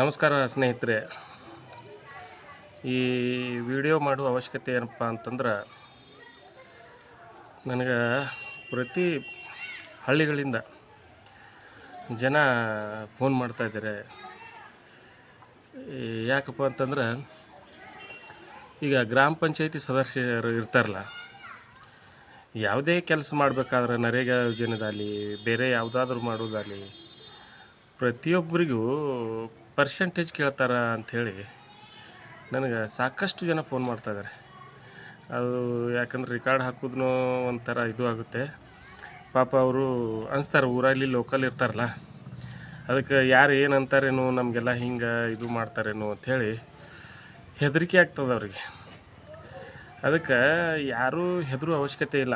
ನಮಸ್ಕಾರ ಸ್ನೇಹಿತರೆ. ಈ ವಿಡಿಯೋ ಮಾಡುವ ಅವಶ್ಯಕತೆ ಏನಪ್ಪ ಅಂತಂದ್ರೆ, ನನಗೆ ಪ್ರತಿ ಹಳ್ಳಿಗಳಿಂದ ಜನ ಫೋನ್ ಮಾಡ್ತಾಯಿದ್ದಾರೆ ಯಾಕಪ್ಪ ಅಂತಂದ್ರೆ, ಈಗ ಗ್ರಾಮ ಪಂಚಾಯತಿ ಸದಸ್ಯರು ಇರ್ತಾರಲ್ಲ, ಯಾವುದೇ ಕೆಲಸ ಮಾಡಬೇಕಾದ್ರೆ ನರೇಗಾ ಯೋಜನೆದಾಗಲಿ, ಬೇರೆ ಯಾವುದಾದ್ರೂ ಮಾಡೋದಾಗಲಿ ಪ್ರತಿಯೊಬ್ಬರಿಗೂ ಪರ್ಸೆಂಟೇಜ್ ಕೇಳ್ತಾರ ಅಂಥೇಳಿ ನನಗೆ ಸಾಕಷ್ಟು ಜನ ಫೋನ್ ಮಾಡ್ತಾಯಿದ್ದಾರೆ ಅದು ಯಾಕಂದ್ರೆ ರೆಕಾರ್ಡ್ ಹಾಕೋದ್ನೂ ಒಂಥರ ಇದು ಆಗುತ್ತೆ. ಪಾಪ ಅವರು ಅನಿಸ್ತಾರೆ, ಊರಲ್ಲಿ ಲೋಕಲ್ ಇರ್ತಾರಲ್ಲ. ಅದಕ್ಕೆ ಯಾರು ಏನು ಅಂತಾರೇನೋ, ನಮಗೆಲ್ಲ ಹಿಂಗೆ ಇದು ಮಾಡ್ತಾರೇನೋ ಅಂಥೇಳಿ ಹೆದರಿಕೆ ಆಗ್ತದೆ ಅವ್ರಿಗೆ. ಅದಕ್ಕೆ ಯಾರೂ ಹೆದರು ಅವಶ್ಯಕತೆ ಇಲ್ಲ.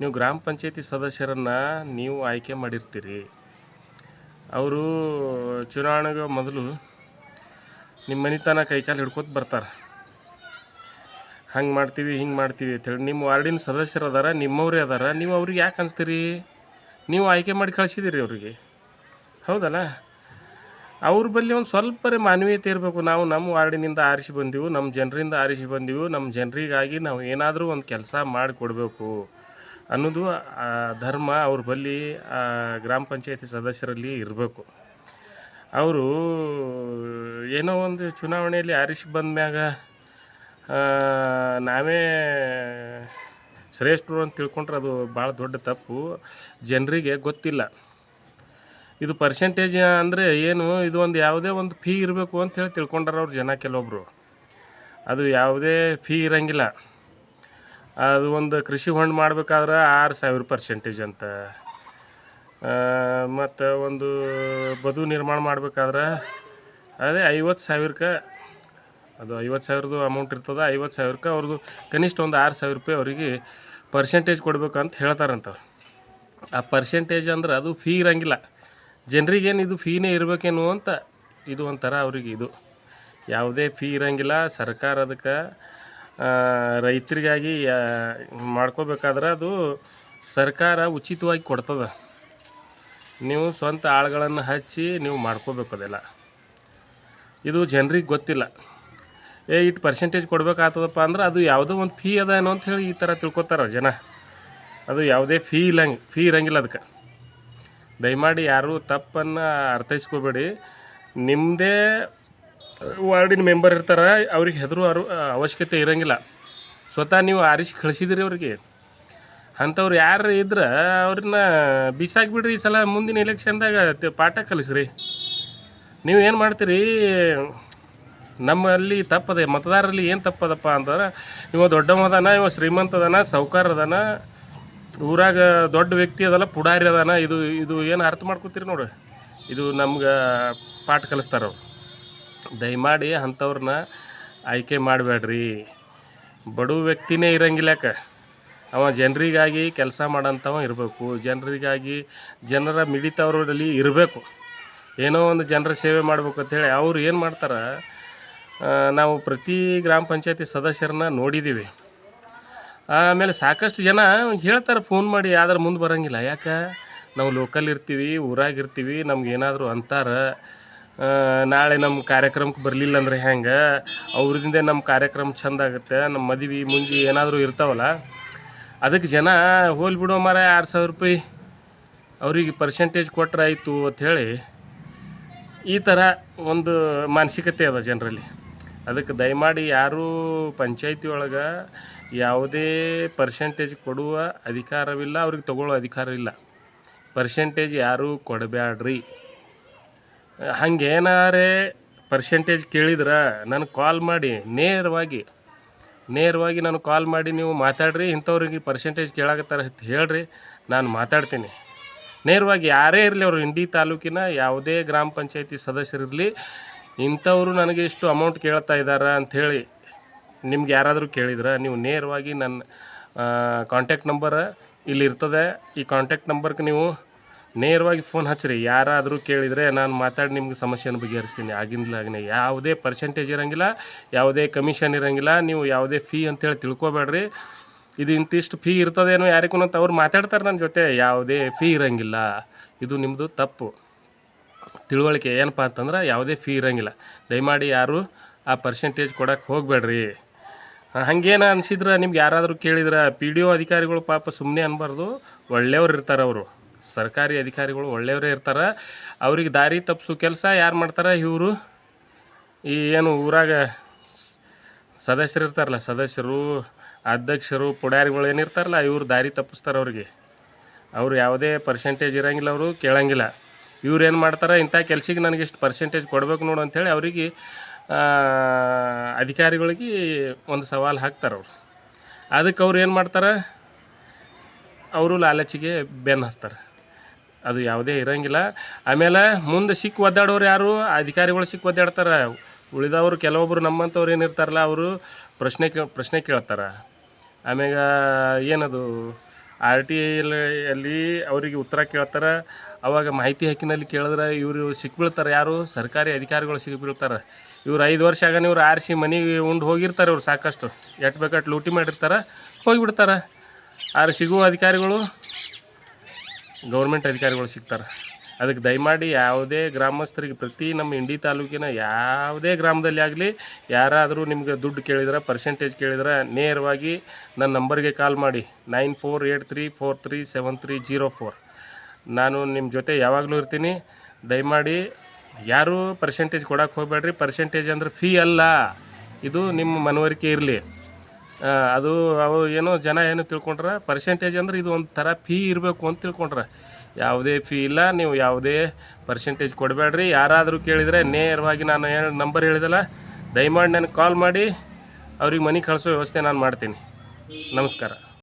ನೀವು ಗ್ರಾಮ ಪಂಚಾಯತಿ ಸದಸ್ಯರನ್ನು ನೀವು ಆಯ್ಕೆ ಮಾಡಿರ್ತೀರಿ. ಅವರು ಚುನಾವಣೆಗೆ ಮೊದಲು ನಿಮ್ಮ ಮನೆತನ ಕೈಕಾಲು ಹಿಡ್ಕೊತ ಬರ್ತಾರೆ. ಹಂಗೆ ಮಾಡ್ತೀವಿ, ಹಿಂಗೆ ಮಾಡ್ತೀವಿ ಅಂತೇಳಿ ನಿಮ್ಮ ವಾರ್ಡಿನ ಸದಸ್ಯರು ಅದಾರ, ನಿಮ್ಮವರೇ ಅದಾರ, ನೀವು ಅವ್ರಿಗೆ ಯಾಕೆ ಅನಿಸ್ತೀರಿ? ನೀವು ಆಯ್ಕೆ ಮಾಡಿ ಕಳಿಸಿದಿರಿ ಅವ್ರಿಗೆ. ಹೌದಲ್ಲ? ಅವ್ರ ಬಳಿ ಒಂದು ಸ್ವಲ್ಪರೇ ಮಾನವೀಯತೆ ಇರಬೇಕು. ನಾವು ನಮ್ಮ ವಾರ್ಡಿನಿಂದ ಆರಿಸಿ ಬಂದೀವಿ, ನಮ್ಮ ಜನರಿಂದ ಆರಿಸಿ ಬಂದೀವಿ, ನಮ್ಮ ಜನರಿಗಾಗಿ ನಾವು ಏನಾದರೂ ಒಂದು ಕೆಲಸ ಮಾಡಿಕೊಡ್ಬೇಕು. ಅನ್ನೋದು, ಆ, ಧರ್ಮ ಅವ್ರ ಬಳಿ ಆ, ಗ್ರಾಮ ಪಂಚಾಯತಿ ಸದಸ್ಯರಲ್ಲಿ ಇರಬೇಕು. ಅವರು ಏನೋ ಒಂದು ಚುನಾವಣೆಯಲ್ಲಿ ಆರಿಸಿ ಬಂದ ಮ್ಯಾಗ ನಾವೇ ಶ್ರೇಷ್ಠರು ಅಂತ ತಿಳ್ಕೊಂಡ್ರೆ ಅದು ಭಾಳ ದೊಡ್ಡ ತಪ್ಪು. ಜನರಿಗೆ ಗೊತ್ತಿಲ್ಲ. ಇದು ಪರ್ಸೆಂಟೇಜ್ ಅಂದರೆ ಏನು? ಇದು ಒಂದು ಯಾವುದೇ ಒಂದು ಫೀ ಇರಬೇಕು ಅಂತ ಹೇಳಿ ತಿಳ್ಕೊಂಡಾರ ಅವ್ರು ಜನ ಕೆಲವೊಬ್ಬರು ಅದು ಯಾವುದೇ ಫೀ ಇರಂಗಿಲ್ಲ. ಅದು ಒಂದು ಕೃಷಿ ಹೊಂಡ ಮಾಡ್ಬೇಕಾದ್ರೆ ಆರು ಸಾವಿರ ಪರ್ಸೆಂಟೇಜ್ ಅಂತ. ಮತ್ತು ಒಂದು ಬದು ನಿರ್ಮಾಣ ಮಾಡ್ಬೇಕಾದ್ರೆ ಅದೇ ಐವತ್ತು ಸಾವಿರಕ್ಕೆ, ಅದು ಐವತ್ತು ಸಾವಿರದ್ದು ಅಮೌಂಟ್ ಇರ್ತದೆ, ಐವತ್ತು ಸಾವಿರಕ್ಕೆ ಅವ್ರದ್ದು ಕನಿಷ್ಠ ಒಂದು ಆರು ಸಾವಿರ ರೂಪಾಯಿ ಅವರಿಗೆ ಪರ್ಸೆಂಟೇಜ್ ಕೊಡಬೇಕು ಅಂತ ಹೇಳ್ತಾರಂತ ಅವ್ರು. ಆ ಪರ್ಸೆಂಟೇಜ್ ಅಂದ್ರೆ ಅದು ಫೀ ಇರಂಗಿಲ್ಲ. ಜನರಿಗೇನು ಇದು ಫೀನೇ ಇರಬೇಕೇನು ಅಂತ ಇದು ಒಂಥರ ಅವ್ರಿಗೆ ಇದು. ಯಾವುದೇ ಫೀ ಇರಂಗಿಲ್ಲ, ಸರ್ಕಾರ ಅದಕ್ಕೆ ರೈತರಿಗಾಗಿ ಮಾಡ್ಕೋಬೇಕಾದ್ರೆ ಅದು ಸರ್ಕಾರ ಉಚಿತವಾಗಿ ಕೊಡ್ತದೆ. ನೀವು ಸ್ವಂತ ಆಳುಗಳನ್ನು ಹಚ್ಚಿ ನೀವು ಮಾಡ್ಕೋಬೇಕು ಅದೆಲ್ಲ. ಇದು ಜನರಿಗೆ ಗೊತ್ತಿಲ್ಲ. ಏ ಇಟ್ಟು ಪರ್ಸೆಂಟೇಜ್ ಕೊಡ್ಬೇಕಾಗ್ತದಪ್ಪ ಅಂದ್ರೆ ಅದು ಯಾವುದೋ ಒಂದು ಫೀ ಅದ ಏನೋ ಅಂತ ಹೇಳಿ ಈ ಥರ ತಿಳ್ಕೊತಾರೆ ಜನ. ಅದು ಯಾವುದೇ ಫೀ ಇಲ್ಲಂಗೆ ಫೀ ಇರಂಗಿಲ್ಲ ಅದಕ್ಕೆ ದಯಮಾಡಿ ಯಾರೂ ತಪ್ಪನ್ನು ಅರ್ಥೈಸ್ಕೋಬೇಡಿ. ನಿಮ್ಮದೇ ವಾರ್ಡಿನ ಮೆಂಬರ್ ಇರ್ತಾರೆ, ಅವ್ರಿಗೆ ಹೆದರು ಅರು ಅವಶ್ಯಕತೆ ಇರೋಂಗಿಲ್ಲ. ಸ್ವತಃ ನೀವು ಆರಿಸಿ ಕಳಿಸಿದಿರಿ ಅವ್ರಿಗೆ. ಅಂಥವ್ರು ಯಾರು ಇದ್ರೆ, ಅವ್ರನ್ನ ಬಿಸಾಕ್ಬಿಡ್ರಿ ಈ ಸಲ ಮುಂದಿನ ಎಲೆಕ್ಷನ್ದಾಗ ಪಾಠ ಕಲಿಸ್ರಿ. ನೀವು ಏನು ಮಾಡ್ತೀರಿ? ನಮ್ಮಲ್ಲಿ ತಪ್ಪದೆ, ಮತದಾರರಲ್ಲಿ ಏನು ತಪ್ಪದಪ್ಪ ಅಂತಂದ್ರೆ ಇವ ದೊಡ್ಡವ ಅದಾನ ಇವ ಶ್ರೀಮಂತ ಅದಾನ ಊರಾಗ ದೊಡ್ಡ ವ್ಯಕ್ತಿ ಅದಲ್ಲ, ಪುಡಾರಿ ಅದಾನ, ಇದು ಇದು ಏನು ಅರ್ಥ ಮಾಡ್ಕೊತೀರಿ ನೋಡ್ರಿ ಇದು ನಮ್ಗೆ ಪಾಠ ಕಲಿಸ್ತಾರ ಅವ್ರು. ದಯಮಾಡಿ ಅಂಥವ್ರನ್ನ ಆಯ್ಕೆ ಮಾಡಬೇಡ್ರಿ. ಬಡವ ವ್ಯಕ್ತಿನೇ ಇರಂಗಿಲ್ಲಕ ಅವ ಜನರಿಗಾಗಿ ಕೆಲಸ ಮಾಡೋಂಥವ ಇರಬೇಕು. ಜನರಿಗಾಗಿ ಜನರ ಮಿಡಿತವ್ರಲ್ಲಿ ಇರಬೇಕು. ಏನೋ ಒಂದು ಜನರ ಸೇವೆ ಮಾಡಬೇಕು ಅಂತೇಳಿ ಅವ್ರು ಏನು ಮಾಡ್ತಾರೆ? ನಾವು ಪ್ರತಿ ಗ್ರಾಮ ಪಂಚಾಯತಿ ಸದಸ್ಯರನ್ನ ನೋಡಿದ್ದೀವಿ ಆಮೇಲೆ ಸಾಕಷ್ಟು ಜನ ಹೇಳ್ತಾರೆ, ಫೋನ್ ಮಾಡಿ ಆದ್ರೆ ಮುಂದೆ ಬರೋಂಗಿಲ್ಲ. ಯಾಕೆ? ನಾವು ಲೋಕಲ್ ಇರ್ತೀವಿ ಊರಾಗಿರ್ತೀವಿ ನಮ್ಗೆ ಏನಾದರೂ ಅಂತಾರೆ. ನಾಳೆ ನಮ್ಮ ಕಾರ್ಯಕ್ರಮಕ್ಕೆ ಬರಲಿಲ್ಲ ಅಂದ್ರೆ ಹೆಂಗೆ? ಅವ್ರಿಂದ ನಮ್ಮ ಕಾರ್ಯಕ್ರಮ ಚಂದ ಆಗುತ್ತೆ ನಮ್ಮ ಮದುವೆ ಮುಂಜಿ ಏನಾದರೂ ಇರ್ತಾವಲ್ಲ ಅದಕ್ಕೆ ಜನ ಹೋಲ್ ಬಿಡೋ ಮರ ಆರು ಸಾವಿರ ರೂಪಾಯಿ ಅವ್ರಿಗೆ ಪರ್ಸೆಂಟೇಜ್ ಕೊಟ್ರೆ ಆಯಿತು ಅಂಥೇಳಿ ಈ ಥರ ಒಂದು ಮಾನಸಿಕತೆ ಅದ ಜನರಲ್ಲಿ. ಅದಕ್ಕೆ ದಯಮಾಡಿ ಯಾರೂ ಪಂಚಾಯತಿ ಒಳಗೆ ಯಾವುದೇ ಪರ್ಸೆಂಟೇಜ್ ಕೊಡುವ ಅಧಿಕಾರವಿಲ್ಲ, ಅವ್ರಿಗೆ ತಗೊಳ್ಳೋ ಅಧಿಕಾರ ಇಲ್ಲ. ಪರ್ಸೆಂಟೇಜ್ ಯಾರೂ ಕೊಡಬ್ಯಾಡ್ರಿ. ಹಂಗೇನಾರೇ ಪರ್ಸೆಂಟೇಜ್ ಕೇಳಿದ್ರೆ ನನಗೆ ಕಾಲ್ ಮಾಡಿ, ನೇರವಾಗಿ ನೇರವಾಗಿ ನಾನು ಕಾಲ್ ಮಾಡಿ ನೀವು ಮಾತಾಡ್ರಿ, ಇಂಥವ್ರಿಗೆ ಪರ್ಸೆಂಟೇಜ್ ಕೇಳಾಕತ್ತಾರ ಹೇಳ್ರಿ, ನಾನು ಮಾತಾಡ್ತೀನಿ. ನೇರವಾಗಿ ಯಾರೇ ಇರಲಿ ಅವರು ಇಂಡಿ ತಾಲೂಕಿನ ಯಾವುದೇ ಗ್ರಾಮ ಪಂಚಾಯತಿ ಸದಸ್ಯರಿರಲಿ ಇಂಥವರು ನನಗೆ ಇಷ್ಟು ಅಮೌಂಟ್ ಕೇಳ್ತಾ ಇದ್ದಾರೆ ಅಂಥೇಳಿ ನಿಮ್ಗೆ ಯಾರಾದರೂ ಕೇಳಿದ್ರೆ, ನೀವು ನೇರವಾಗಿ ನನ್ನ ಕಾಂಟ್ಯಾಕ್ಟ್ ನಂಬರ್ ಇಲ್ಲಿ ಇರ್ತದೆ. ಈ ಕಾಂಟ್ಯಾಕ್ಟ್ ನಂಬರ್ಗೆ ನೀವು ನೇರವಾಗಿ ಫೋನ್ ಹಚ್ಚಿರಿ ಯಾರಾದರೂ ಕೇಳಿದರೆ ನಾನು ಮಾತಾಡಿ ನಿಮ್ಗೆ ಸಮಸ್ಯೆನ ಬಗೆಹರಿಸ್ತೀನಿ. ಆಗಿಂದಲಾಗಿನೇ ಯಾವುದೇ ಪರ್ಸೆಂಟೇಜ್ ಇರೋಂಗಿಲ್ಲ, ಯಾವುದೇ ಕಮಿಷನ್ ಇರೋಂಗಿಲ್ಲ, ನೀವು ಯಾವುದೇ ಫೀ ಅಂತೇಳಿ ತಿಳ್ಕೊಬೇಡ್ರಿ. ಇದು ಇಂತಿಷ್ಟು ಫೀ ಇರ್ತದೇನೋ ಯಾರಿಗೂ ಅಂತ ಅವ್ರು ಮಾತಾಡ್ತಾರೆ ನನ್ನ ಜೊತೆ. ಯಾವುದೇ ಫೀ ಇರೋಂಗಿಲ್ಲ. ಇದು ನಿಮ್ಮದು ತಪ್ಪು. ತಿಳುವಳಿಕೆ ಏನಪ್ಪ ಅಂತಂದ್ರೆ ಯಾವುದೇ ಫೀ ಇರೋಂಗಿಲ್ಲ. ದಯಮಾಡಿ ಯಾರು ಆ ಪರ್ಸೆಂಟೇಜ್ ಕೊಡೋಕ್ಕೆ ಹೋಗಬೇಡ್ರಿ. ಹಾಗೇನು ಅನಿಸಿದ್ರೆ ನಿಮ್ಗೆ ಯಾರಾದರೂ ಕೇಳಿದ್ರೆ ಪಿ ಡಿ ಒ ಅಧಿಕಾರಿಗಳು ಪಾಪ ಸುಮ್ಮನೆ ಅನ್ಬಾರ್ದು. ಒಳ್ಳೆಯವ್ರು ಇರ್ತಾರೆ ಅವರು. ಸರ್ಕಾರಿ ಅಧಿಕಾರಿಗಳು ಒಳ್ಳೆಯವರೇ ಇರ್ತಾರೆ. ಅವ್ರಿಗೆ ದಾರಿ ತಪ್ಪಿಸೋ ಕೆಲಸ ಯಾರು ಮಾಡ್ತಾರೆ? ಇವರು. ಈ ಏನು ಊರಾಗ ಸದಸ್ಯರು ಇರ್ತಾರಲ್ಲ, ಸದಸ್ಯರು, ಅಧ್ಯಕ್ಷರು, ಪುಡಾರಿಗಳು ಏನಿರ್ತಾರಲ್ಲ ಇವರು ದಾರಿ ತಪ್ಪಿಸ್ತಾರೆ ಅವ್ರಿಗೆ. ಅವರು ಯಾವುದೇ ಪರ್ಸೆಂಟೇಜ್ ಇರೋಂಗಿಲ್ಲ ಅವರು, ಕೇಳೋಂಗಿಲ್ಲ. ಇವ್ರು ಏನು ಮಾಡ್ತಾರೆ? ಇಂಥ ಕೆಲ್ಸಕ್ಕೆ ನನಗೆ ಇಷ್ಟು ಪರ್ಸೆಂಟೇಜ್ ಕೊಡ್ಬೇಕು ನೋಡು ಅಂಥೇಳಿ ಅವ್ರಿಗೆ ಅಧಿಕಾರಿಗಳಿಗೆ ಒಂದು ಸವಾಲು ಹಾಕ್ತಾರೆ ಅವರು. ಅದಕ್ಕೆ ಅವ್ರು ಏನು ಮಾಡ್ತಾರೆ? ಅವರು ಲಾಲಚಿಗೆ ಬೆನ್ನು ಹಚ್ತಾರೆ. ಅದು ಯಾವುದೇ ಇರೋಂಗಿಲ್ಲ. ಆಮೇಲೆ ಮುಂದೆ ಸಿಕ್ಕ ಒದ್ದಾಡೋರು ಯಾರು? ಅಧಿಕಾರಿಗಳು ಸಿಕ್ಕ ಒದ್ದಾಡ್ತಾರೆ. ಉಳಿದವರು ಕೆಲವೊಬ್ಬರು ನಮ್ಮಂಥವ್ರು ಏನಿರ್ತಾರಲ್ಲ ಅವರು ಪ್ರಶ್ನೆ ಕೇ, ಪ್ರಶ್ನೆ ಕೇಳ್ತಾರೆ. ಆಮ್ಯಾಗ ಏನದು? ಆರ್ ಟಿ ಐಲ್ಲಿ ಅವರಿಗೆ ಉತ್ತರ ಕೇಳ್ತಾರೆ. ಅವಾಗ ಮಾಹಿತಿ ಹಕ್ಕಿನಲ್ಲಿ ಕೇಳಿದ್ರೆ ಇವರು ಸಿಕ್ಬೀಳ್ತಾರೆ ಯಾರು? ಸರ್ಕಾರಿ ಅಧಿಕಾರಿಗಳು ಸಿಕ್ಬೀಳ್ತಾರೆ ಇವ್ರು ಐದು ವರ್ಷ ಆಗ ಇವ್ರು ಆರಿಸಿ ಮನೆಗೆ ಉಂಡು ಹೋಗಿರ್ತಾರೆ ಇವ್ರು ಸಾಕಷ್ಟು. ಎಟ್ ಬೇಕಟ್ಟು ಲೂಟಿ ಮಾಡಿರ್ತಾರೆ, ಹೋಗಿಬಿಡ್ತಾರೆ. ಆರು ಸಿಗುವ ಅಧಿಕಾರಿಗಳು ಗೌರ್ಮೆಂಟ್ ಅಧಿಕಾರಿಗಳು ಸಿಗ್ತಾರೆ. ಅದಕ್ಕೆ ದಯಮಾಡಿ ಯಾವುದೇ ಗ್ರಾಮಸ್ಥರಿಗೆ ಪ್ರತಿ ನಮ್ಮ ಇಂಡಿ ತಾಲೂಕಿನ ಯಾವುದೇ ಗ್ರಾಮದಲ್ಲಿ ಆಗಲಿ, ಯಾರಾದರೂ ನಿಮಗೆ ದುಡ್ಡು ಕೇಳಿದ್ರೆ ಪರ್ಸೆಂಟೇಜ್ ಕೇಳಿದ್ರೆ ನೇರವಾಗಿ ನನ್ನ ನಂಬರ್ಗೆ ಕಾಲ್ ಮಾಡಿ. Nine four eight three four three seven three zero four. ನಾನು ನಿಮ್ಮ ಜೊತೆ ಯಾವಾಗಲೂ ಇರ್ತೀನಿ. ದಯಮಾಡಿ ಯಾರೂ ಪರ್ಸೆಂಟೇಜ್ ಕೊಡೋಕೆ ಹೋಗಬೇಡ್ರಿ. ಪರ್ಸೆಂಟೇಜ್ ಅಂದ್ರೆ ಫೀ ಅಲ್ಲ. ಇದು ನಿಮ್ಮ ಮನವರಿಕೆ ಇರಲಿ. ಅದು ಅವು ಏನೋ ಜನ ಏನು ತಿಳ್ಕೊಂಡ್ರೆ ಪರ್ಸೆಂಟೇಜ್ ಅಂದ್ರೆ ಇದು ಒಂದು ಥರ ಫೀ ಇರಬೇಕು ಅಂತ ತಿಳ್ಕೊಂಡ್ರೆ. ಯಾವುದೇ ಫೀ ಇಲ್ಲ, ನೀವು ಯಾವುದೇ ಪರ್ಸೆಂಟೇಜ್ ಕೊಡಬೇಡ್ರಿ. ಯಾರಾದರೂ ಕೇಳಿದರೆ ನೇರವಾಗಿ ನಾನು ಏನು ನಂಬರ್ ಹೇಳಿದಲ್ಲ, ದಯಮಾಡಿ ನನಗೆ ಕಾಲ್ ಮಾಡಿ, ಅವ್ರಿಗೆ ಮನೆ ಕಳಿಸೋ ವ್ಯವಸ್ಥೆ ನಾನು ಮಾಡ್ತೀನಿ. ನಮಸ್ಕಾರ.